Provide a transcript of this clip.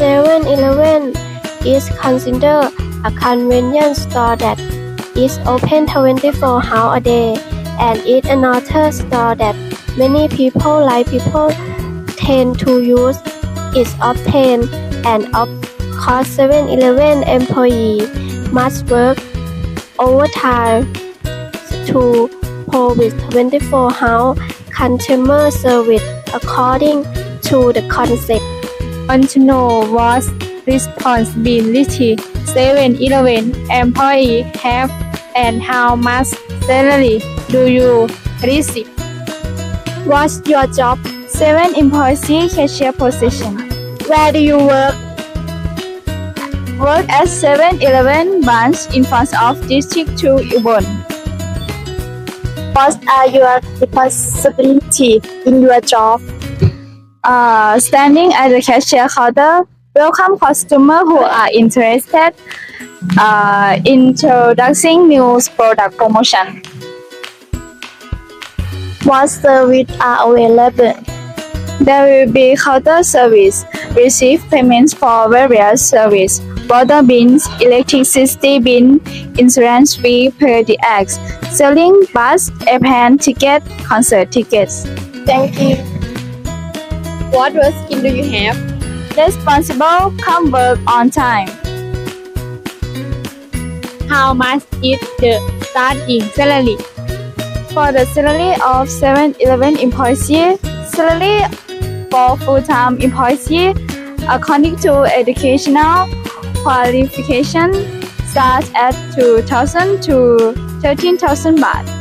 7-Eleven is considered a convenience store that is open 24 hours a day and is another store that many people like people tend to use is often and of course 7-Eleven employee must work overtime to provide 24 hour customer service according to the concept. Want to know what responsibility 7-Eleven employee have and how much salary do you receive? What's your job? 7 employee cashier position. Where do you work? Work at 7-Eleven branch in front of District 2 Ubon. What are your responsibilities in your job? Uh, standing at the cashier counter, welcome customers who are interested uh, introducing new product promotion. What service are available? There will be counter service, receive payments for various service, water bins, electricity bin, insurance fee per the X, selling bus, airplane ticket, concert tickets. Thank you. What work skill do you have? Responsible, come work on time. How much is the starting salary? For the salary of 7-Eleven employee, salary for full-time employee according to educational qualification starts at 2,000 to 13,000 baht.